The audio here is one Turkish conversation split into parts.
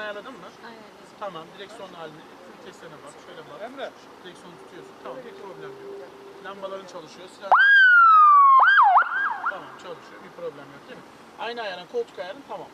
ayarladın mı? Aynen. Tamam. Direksiyon halini testlerine bak. Şöyle bak. Emre. Direksiyonu tutuyorsun. Tamam. Hiç problem yok. Lambaların çalışıyor. Silah Tamam çalışıyor. Bir problem yok değil mi? Aynı ayarın koltuk ayarın tamam.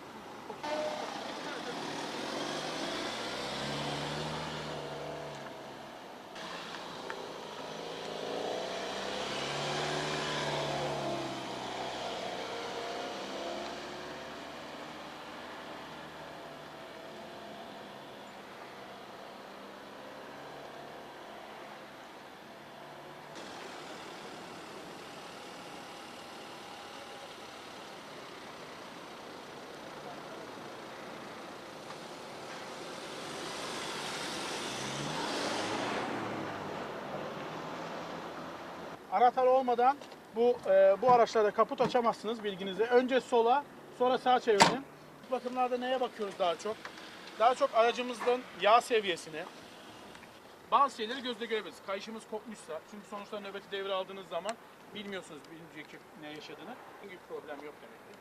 Anahtar olmadan bu e, bu araçlarda kaput açamazsınız bilginize. Önce sola, sonra sağa çevirin. Bu bakımlarda neye bakıyoruz daha çok? Daha çok aracımızın yağ seviyesine. Bazı şeyleri gözle görebiliriz. Kayışımız kopmuşsa, çünkü sonuçta nöbeti devre aldığınız zaman bilmiyorsunuz önceki ne yaşadığını. Çünkü problem yok demektir.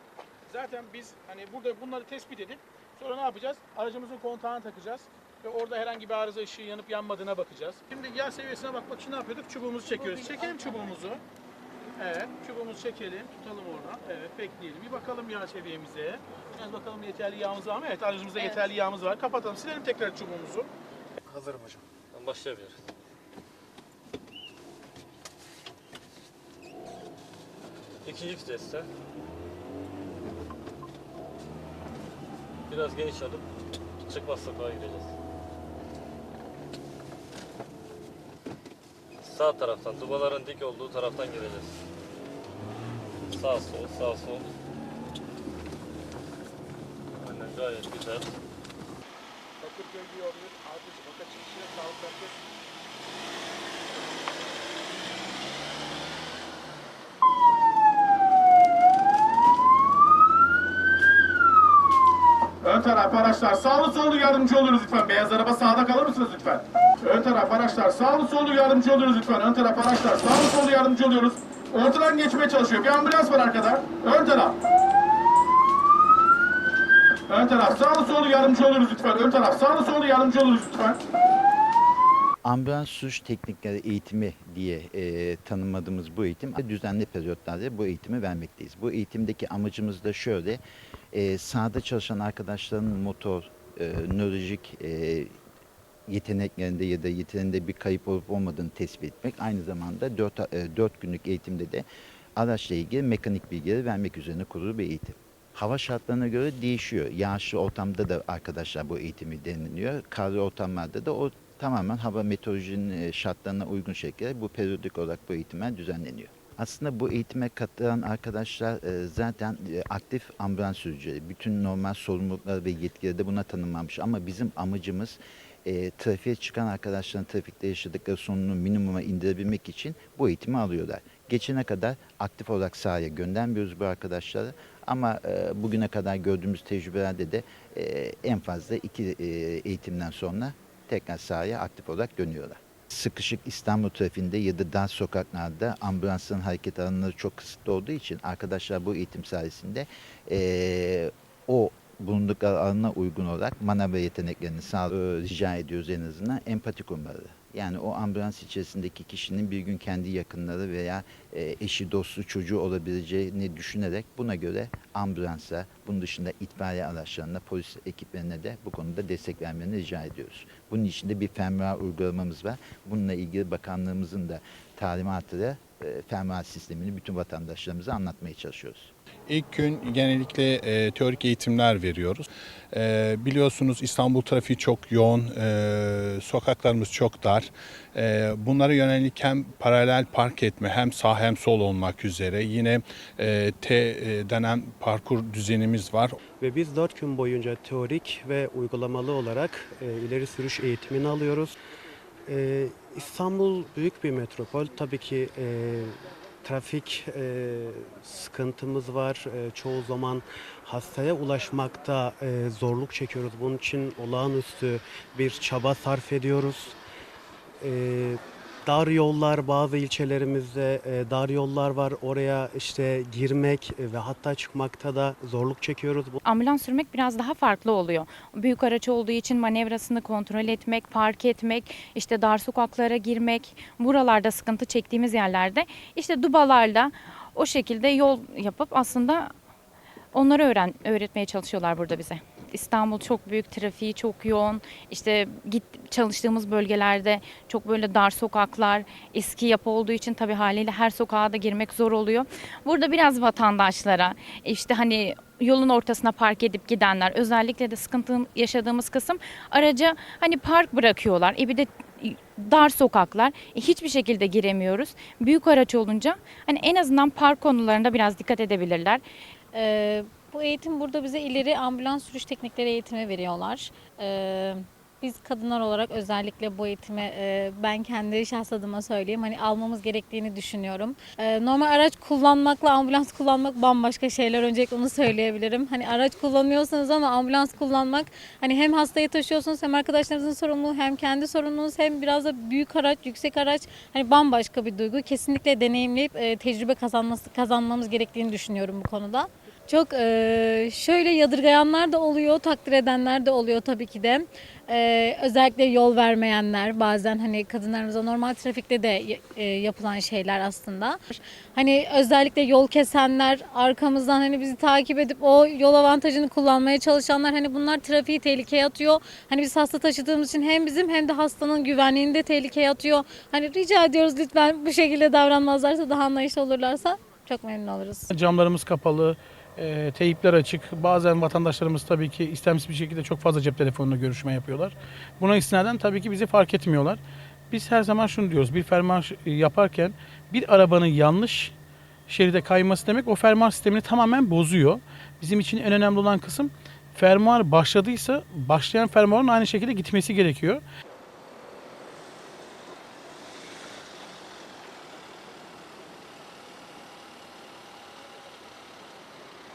Zaten biz hani burada bunları tespit edip sonra ne yapacağız? Aracımızın kontağını takacağız ve orada herhangi bir arıza ışığı yanıp yanmadığına bakacağız. Şimdi yağ seviyesine bakmak için ne yapıyorduk? Çubuğumuzu çekiyoruz. Çekelim çubuğumuzu. Evet, çubuğumuzu çekelim, tutalım oradan. Evet, bekleyelim. Bir bakalım yağ seviyemize. Biraz bakalım yeterli yağımız var mı? Evet, aracımızda Evet. yeterli yağımız var. Kapatalım, silelim tekrar çubuğumuzu. Hazırım hocam. Tamam, Başlayabiliriz. İkinci viteste biraz geniş alıp çıkmaz sokağa gireceğiz. Sağ taraftan, dubaların dik olduğu taraftan gireceğiz. Sağ sol, sağ sol. Aynen gayet güzel. Bakırköy çıkışına sağlık merkez. Ön taraf araçlar sağlı sollu yardımcı oluruz lütfen. Beyaz araba sağda kalır mısınız lütfen? Ön taraf araçlar sağlı sollu yardımcı oluruz lütfen. Ön taraf araçlar sağlı sollu yardımcı oluyoruz. Ortadan geçmeye çalışıyor. Bir ambulans var arkada. Ön taraf. Ön taraf sağlı sollu yardımcı oluruz lütfen. Ön taraf sağlı sollu yardımcı oluruz lütfen. Ambulans sürüş teknikleri eğitimi diye e, tanımladığımız bu eğitim düzenli periyotlarda bu eğitimi vermekteyiz. Bu eğitimdeki amacımız da şöyle, e, sahada çalışan arkadaşların motor, e, nörolojik e, yeteneklerinde ya da yeteneğinde bir kayıp olup olmadığını tespit etmek. Aynı zamanda 4, 4 günlük eğitimde de araçla ilgili mekanik bilgileri vermek üzerine kurulu bir eğitim. Hava şartlarına göre değişiyor. Yağışlı ortamda da arkadaşlar bu eğitimi deniliyor. Karlı ortamlarda da o tamamen hava meteorolojinin e, şartlarına uygun şekilde bu periyodik olarak bu eğitimler düzenleniyor. Aslında bu eğitime katılan arkadaşlar e, zaten e, aktif ambulans sürücüleri. Bütün normal sorumlulukları ve yetkileri de buna tanımlanmış. Ama bizim amacımız e, trafiğe çıkan arkadaşların trafikte yaşadıkları sorununu minimuma indirebilmek için bu eğitimi alıyorlar. Geçene kadar aktif olarak sahaya göndermiyoruz bu arkadaşları. Ama e, bugüne kadar gördüğümüz tecrübelerde de e, en fazla iki e, eğitimden sonra tekrar sahaya aktif olarak dönüyorlar. Sıkışık İstanbul trafiğinde ya da dar sokaklarda ambulansların hareket alanları çok kısıtlı olduğu için arkadaşlar bu eğitim sayesinde e, bulundukları uygun olarak manevra yeteneklerini sağ rica ediyoruz en azından empati kurmaları. Yani o ambulans içerisindeki kişinin bir gün kendi yakınları veya e, eşi, dostu, çocuğu olabileceğini düşünerek buna göre ambulansa, bunun dışında itfaiye araçlarına, polis ekiplerine de bu konuda destek vermeni rica ediyoruz. Bunun için de bir fermuar uygulamamız var. Bununla ilgili bakanlığımızın da talimatıyla e, fermuar sistemini bütün vatandaşlarımıza anlatmaya çalışıyoruz. İlk gün genellikle e, teorik eğitimler veriyoruz. E, biliyorsunuz İstanbul trafiği çok yoğun, e, sokaklarımız çok dar. E, bunlara yönelik hem paralel park etme hem sağ hem sol olmak üzere yine e, T e, denen parkur düzenimiz var. Ve biz 4 gün boyunca teorik ve uygulamalı olarak e, ileri sürüş eğitimini alıyoruz. E, İstanbul büyük bir metropol. Tabii ki e, trafik e, sıkıntımız var. E, çoğu zaman hastaya ulaşmakta e, zorluk çekiyoruz. Bunun için olağanüstü bir çaba sarf ediyoruz. E, dar yollar bazı ilçelerimizde e, dar yollar var. Oraya işte girmek ve hatta çıkmakta da zorluk çekiyoruz. Bu ambulans sürmek biraz daha farklı oluyor. Büyük araç olduğu için manevrasını kontrol etmek, park etmek, işte dar sokaklara girmek, buralarda sıkıntı çektiğimiz yerlerde işte dubalarla o şekilde yol yapıp aslında onları öğren öğretmeye çalışıyorlar burada bize. İstanbul çok büyük, trafiği çok yoğun. İşte git çalıştığımız bölgelerde çok böyle dar sokaklar, eski yapı olduğu için tabii haliyle her sokağa da girmek zor oluyor. Burada biraz vatandaşlara işte hani yolun ortasına park edip gidenler özellikle de sıkıntı yaşadığımız kısım araca hani park bırakıyorlar. E bir de dar sokaklar e hiçbir şekilde giremiyoruz. Büyük araç olunca hani en azından park konularında biraz dikkat edebilirler. Ee, bu eğitim burada bize ileri ambulans sürüş teknikleri eğitimi veriyorlar. Ee, biz kadınlar olarak özellikle bu eğitimi e, ben kendi şahs adıma söyleyeyim hani almamız gerektiğini düşünüyorum. Ee, normal araç kullanmakla ambulans kullanmak bambaşka şeyler. Öncelikle onu söyleyebilirim. Hani araç kullanıyorsanız ama ambulans kullanmak hani hem hastayı taşıyorsunuz hem arkadaşlarınızın sorumluluğu hem kendi sorumluluğunuz hem biraz da büyük araç, yüksek araç hani bambaşka bir duygu. Kesinlikle deneyimleyip e, tecrübe kazanması kazanmamız gerektiğini düşünüyorum bu konuda. Çok e, şöyle yadırgayanlar da oluyor, takdir edenler de oluyor tabii ki de. E, özellikle yol vermeyenler bazen hani kadınlarımıza normal trafikte de e, yapılan şeyler aslında. Hani özellikle yol kesenler, arkamızdan hani bizi takip edip o yol avantajını kullanmaya çalışanlar hani bunlar trafiği tehlikeye atıyor. Hani biz hasta taşıdığımız için hem bizim hem de hastanın güvenliğini de tehlikeye atıyor. Hani rica ediyoruz lütfen bu şekilde davranmazlarsa daha anlayışlı olurlarsa çok memnun oluruz. Camlarımız kapalı, e, teyipler açık. Bazen vatandaşlarımız tabii ki istemsiz bir şekilde çok fazla cep telefonuyla görüşme yapıyorlar. Buna istinaden tabii ki bizi fark etmiyorlar. Biz her zaman şunu diyoruz. Bir fermuar yaparken bir arabanın yanlış şeride kayması demek o fermuar sistemini tamamen bozuyor. Bizim için en önemli olan kısım fermuar başladıysa başlayan fermuarın aynı şekilde gitmesi gerekiyor.